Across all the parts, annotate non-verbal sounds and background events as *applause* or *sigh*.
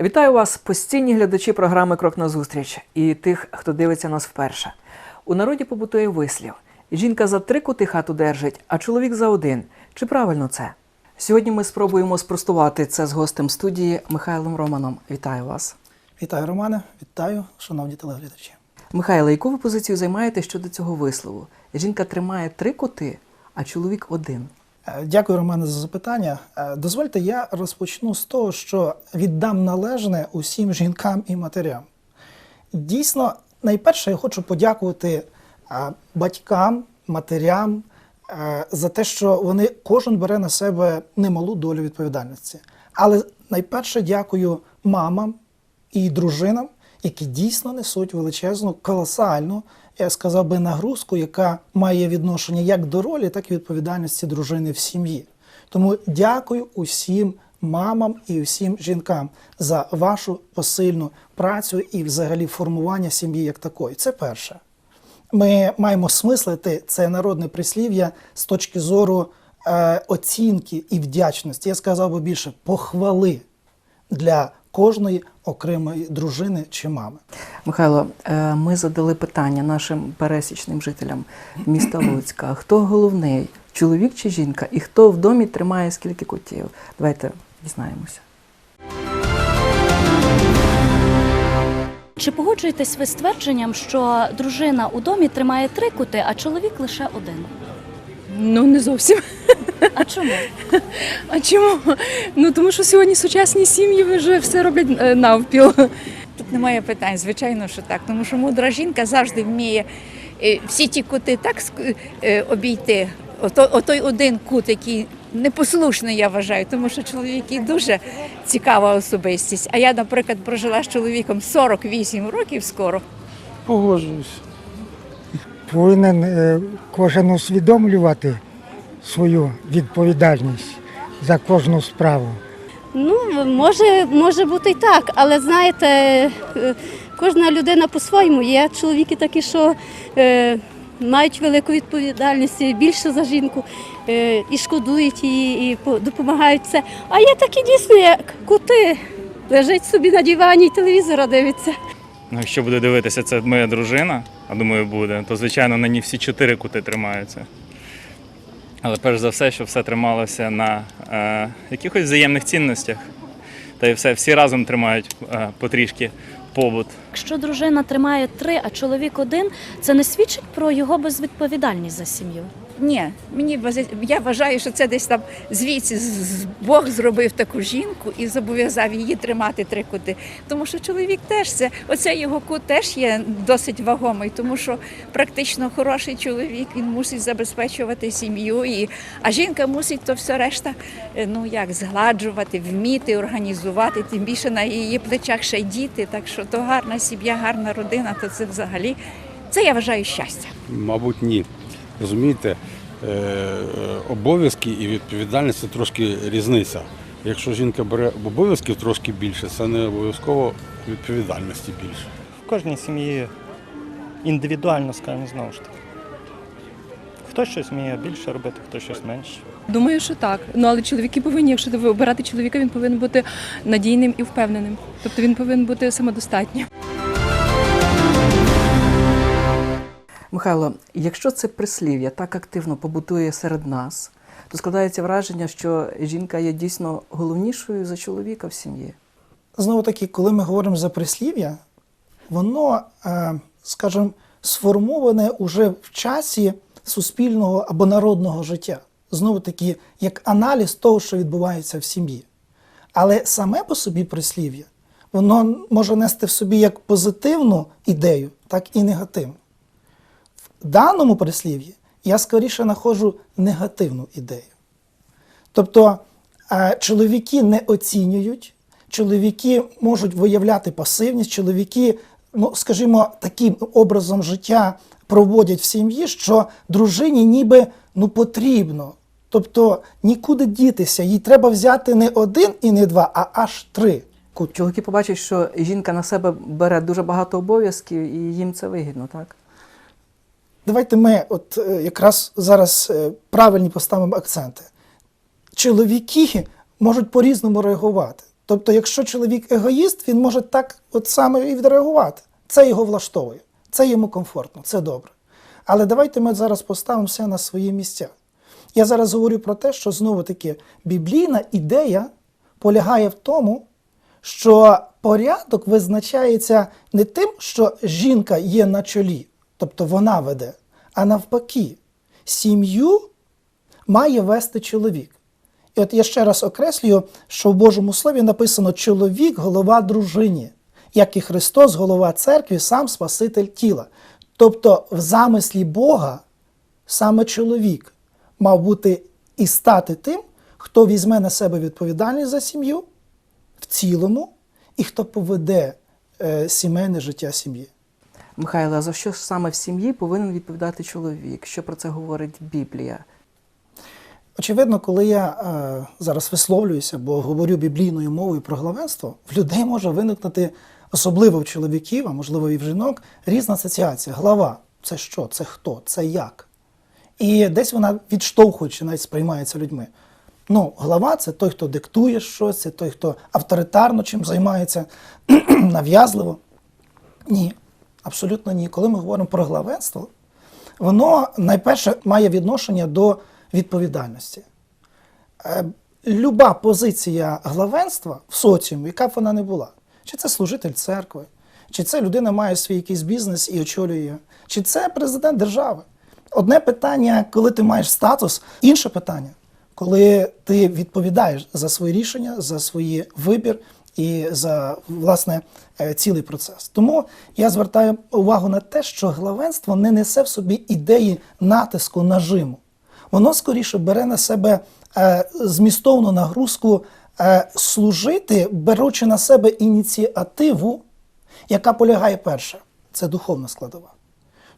Вітаю вас, постійні глядачі програми Крок на зустріч і тих, хто дивиться нас вперше. У народі побутує вислів: жінка за три кути хату держить, а чоловік за один. Чи правильно це? Сьогодні ми спробуємо спростувати це з гостем студії Михайлом Романом. Вітаю вас. Вітаю, Романе, вітаю, шановні телеглядачі. Михайло, яку ви позицію займаєте щодо цього вислову? Жінка тримає три коти, а чоловік один. Е, Дякую, Романе, за запитання. Е, Дозвольте, я розпочну з того, що віддам належне усім жінкам і матерям. Дійсно, найперше я хочу подякувати е, батькам, матерям за те, що вони кожен бере на себе немалу долю відповідальності. Але найперше дякую мамам і дружинам, які дійсно несуть величезну, колосальну, я сказав би, нагрузку, яка має відношення як до ролі, так і відповідальності дружини в сім'ї. Тому дякую усім мамам і усім жінкам за вашу посильну працю і взагалі формування сім'ї як такої. Це перше. Ми маємо смислити це народне прислів'я з точки зору е, оцінки і вдячності. Я сказав би більше похвали для кожної окремої дружини чи мами. Михайло, е, ми задали питання нашим пересічним жителям міста Луцька. Хто головний, чоловік чи жінка? І хто в домі тримає скільки котів? Давайте дізнаємося. Чи погоджуєтесь ви з твердженням, що дружина у домі тримає три кути, а чоловік лише один? Ну не зовсім. А чому? *laughs* А чому? Ну тому що сьогодні сучасні сім'ї вже все роблять е, навпіл. Тут немає питань, звичайно, що так. Тому що мудра жінка завжди вміє е, всі ті кути так е, обійти. Ото, отой один кут, який непослушний, я вважаю, тому що чоловіки дуже цікава особистість. А я, наприклад, прожила з чоловіком 48 років скоро. Погоджуюсь. Повинен кожен усвідомлювати свою відповідальність за кожну справу. Ну, може, може бути і так, але знаєте, кожна людина по-своєму. Є чоловіки такі, що е, мають велику відповідальність більше за жінку, е, і шкодують її, і по- допомагають це. А є такі дійсно, як кути, лежить собі на дивані і телевізора дивиться. Ну, якщо буде дивитися, це моя дружина, а думаю, буде, то звичайно на ній всі чотири кути тримаються. Але перш за все, щоб все трималося на е, якихось взаємних цінностях. Та й все, всі разом тримають е, потрішки побут. Якщо дружина тримає три, а чоловік один, це не свідчить про його безвідповідальність за сім'ю. Ні, мені я вважаю, що це десь там звідси Бог зробив таку жінку і зобов'язав її тримати три кути. Тому що чоловік теж це, оце його кут теж є досить вагомий, тому що практично хороший чоловік він мусить забезпечувати сім'ю, і, а жінка мусить то все решта е, ну як згладжувати, вміти організувати. Тим більше на її плечах ще й діти. Так що то гарна сім'я, гарна родина, то це взагалі це я вважаю щастя. Мабуть, ні. Розумієте, е, е, обов'язки і відповідальність це трошки різниця. Якщо жінка бере обов'язків трошки більше, це не обов'язково відповідальності більше. В кожній сім'ї індивідуально, скажімо, знову ж таки. Хтось щось вміє більше робити, хтось щось менше. Думаю, що так. Ну але чоловіки повинні, якщо ви обирати чоловіка, він повинен бути надійним і впевненим. Тобто він повинен бути самодостатнім. Михайло, якщо це прислів'я так активно побутує серед нас, то складається враження, що жінка є дійсно головнішою за чоловіка в сім'ї. Знову таки, коли ми говоримо за прислів'я, воно, е, скажімо, сформоване уже в часі суспільного або народного життя. Знову таки, як аналіз того, що відбувається в сім'ї. Але саме по собі прислів'я, воно може нести в собі як позитивну ідею, так і негативну. Даному прислів'ї я скоріше знаходжу негативну ідею. Тобто е, чоловіки не оцінюють, чоловіки можуть виявляти пасивність, чоловіки, ну скажімо, таким образом життя проводять в сім'ї, що дружині ніби ну, потрібно. Тобто нікуди дітися, їй треба взяти не один і не два, а аж три. Чоловіки побачать, що жінка на себе бере дуже багато обов'язків, і їм це вигідно, так? Давайте ми от е, якраз зараз е, правильні поставимо акценти. Чоловіки можуть по-різному реагувати. Тобто, якщо чоловік егоїст, він може так от саме і відреагувати. Це його влаштовує, це йому комфортно, це добре. Але давайте ми зараз поставимо все на свої місця. Я зараз говорю про те, що знову таки біблійна ідея полягає в тому, що порядок визначається не тим, що жінка є на чолі, тобто вона веде, а навпаки, сім'ю має вести чоловік. І от я ще раз окреслюю, що в Божому Слові написано чоловік голова дружині, як і Христос, голова церкви, сам Спаситель тіла. Тобто, в замислі Бога саме чоловік мав бути і стати тим, хто візьме на себе відповідальність за сім'ю в цілому, і хто поведе е, сімейне життя сім'ї. Михайло, а за що саме в сім'ї повинен відповідати чоловік? Що про це говорить Біблія? Очевидно, коли я е, зараз висловлююся, бо говорю біблійною мовою про главенство, в людей може виникнути, особливо в чоловіків, а можливо і в жінок, різна асоціація. Глава це що, це хто, це як. І десь вона відштовхуючи, навіть сприймається людьми. Ну, глава це той, хто диктує щось, це той, хто авторитарно чим займається, *clears throat* нав'язливо. Ні, абсолютно ні. Коли ми говоримо про главенство, воно найперше має відношення до відповідальності. Е, Люба позиція главенства в соціумі, яка б вона не була, чи це служитель церкви, чи це людина має свій якийсь бізнес і очолює, його, чи це президент держави. Одне питання, коли ти маєш статус, інше питання, коли ти відповідаєш за свої рішення, за свій вибір і за власне е, цілий процес. Тому я звертаю увагу на те, що главенство не несе в собі ідеї натиску нажиму. Воно скоріше бере на себе е, змістовну нагрузку е, служити, беручи на себе ініціативу, яка полягає перше, це духовна складова.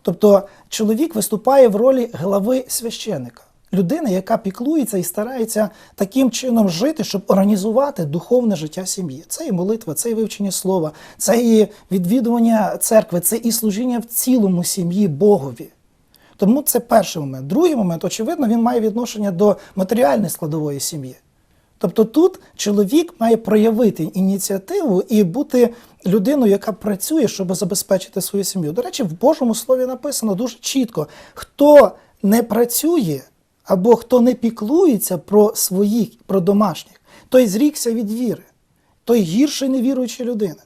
Тобто чоловік виступає в ролі глави священика, людини, яка піклується і старається таким чином жити, щоб організувати духовне життя сім'ї. Це і молитва, це і вивчення слова, це і відвідування церкви, це і служіння в цілому сім'ї Богові. Тому це перший момент. Другий момент, очевидно, він має відношення до матеріальної складової сім'ї. Тобто тут чоловік має проявити ініціативу і бути людиною, яка працює, щоб забезпечити свою сім'ю. До речі, в Божому слові написано дуже чітко: хто не працює або хто не піклується про своїх, про домашніх, той зрікся від віри, той гірший невіруюча людина.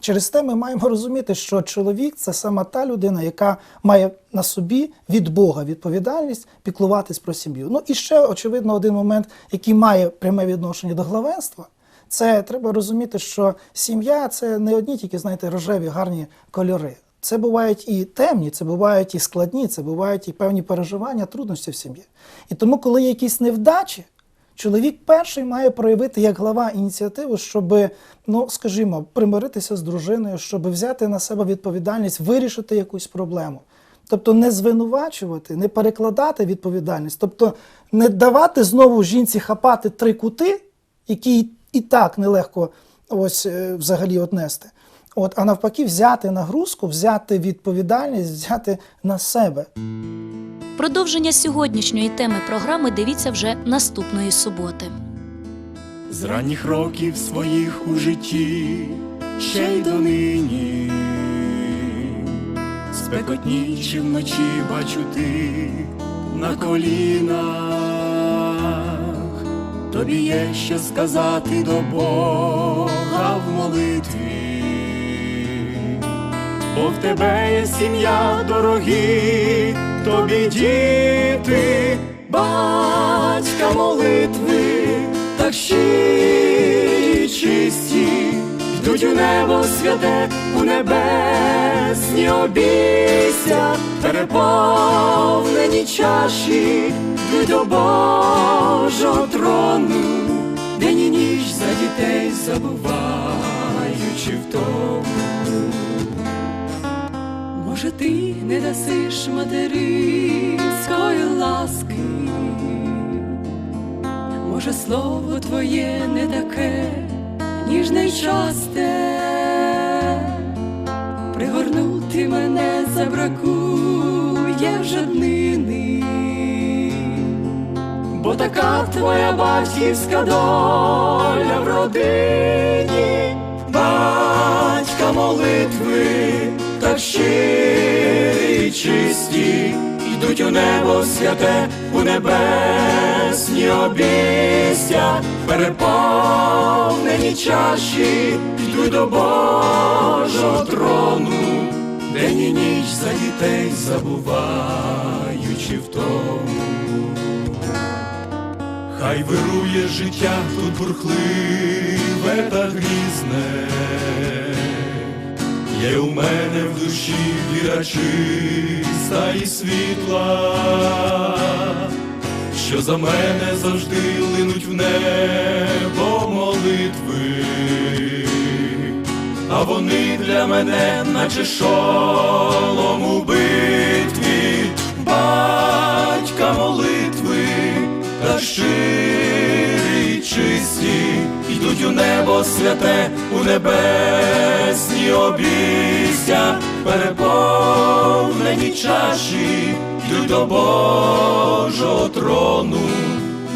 Через те ми маємо розуміти, що чоловік це саме та людина, яка має на собі від Бога відповідальність піклуватись про сім'ю. Ну і ще, очевидно, один момент, який має пряме відношення до главенства. Це треба розуміти, що сім'я це не одні тільки, знаєте, рожеві гарні кольори. Це бувають і темні, це бувають і складні, це бувають і певні переживання, трудності в сім'ї. І тому, коли є якісь невдачі, чоловік перший має проявити як глава ініціативу, щоб, ну скажімо, примиритися з дружиною, щоб взяти на себе відповідальність, вирішити якусь проблему. Тобто не звинувачувати, не перекладати відповідальність, тобто не давати знову жінці хапати три кути, які і так нелегко ось е, взагалі отнести. От, а навпаки, взяти нагрузку, взяти відповідальність, взяти на себе. Продовження сьогоднішньої теми програми дивіться вже наступної суботи. з ранніх років своїх у житті, ще й донині. Спекотні чи вночі бачу ти на колінах, тобі є що сказати до Бога в молитві, бо в тебе є сім'я дорогі, тобі діти, батька молитви, так щирі чисті, йдуть у небо святе, у небесні обійся, переповнені чаші, йдуть до Божого трону, день і ніч за дітей забуваючи втому. Може, ти не дасиш материнської ласки, може, слово твоє не таке, ніжне й часте, пригорнути мене забракує вже днини, бо така твоя батьківська доля в родині, батька молитви, так щирі й чисті, йдуть у небо святе, у небесні обістя, переповнені чаші, йдуть до Божого трону, день і ніч за дітей забуваючи в тому. Хай вирує життя тут бурхливе та грізне, є у мене в душі віра чиста і світла, що за мене завжди линуть в небо молитви, а вони для мене, наче шолом у битві, батька молитви та щирі чисті, йдуть у небо святе, у небесні обістя, переповнені чаші, йдуть до Божого трону,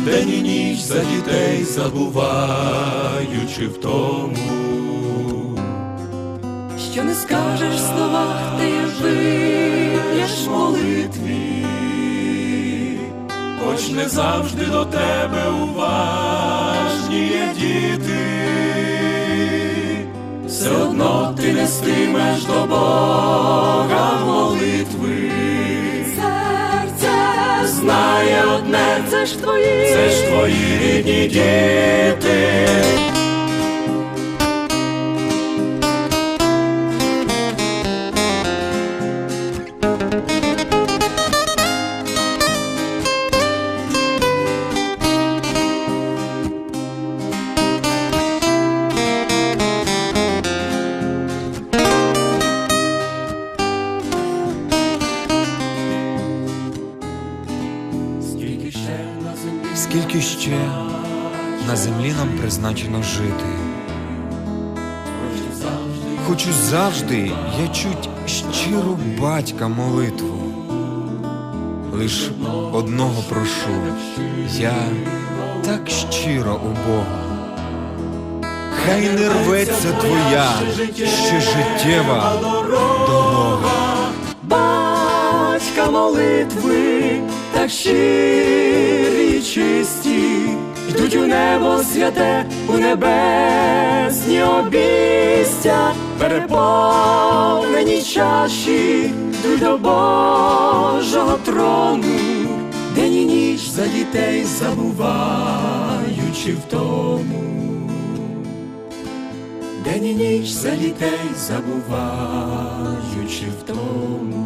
день і ніч за дітей забуваючи в тому. Що не скажеш в словах, ти вип'єш молитві, хоч не завжди до тебе уважні є діти, все одно ти нестимеш до Бога молитви. Серце знає одне, це ж твої, це ж твої рідні діти. Ще на землі нам призначено жити? хочу завжди я чуть щиру батька молитву. Лиш одного прошу, я так щиро у Бога. Хай не рветься твоя ще життєва дорога. батька молитви, так щирі й чисті, йдуть у небо святе, у небесні обістя, переповнені чаші, йдуть до Божого трону, день і ніч за дітей забуваючи в тому. День і ніч за дітей забуваючи в тому.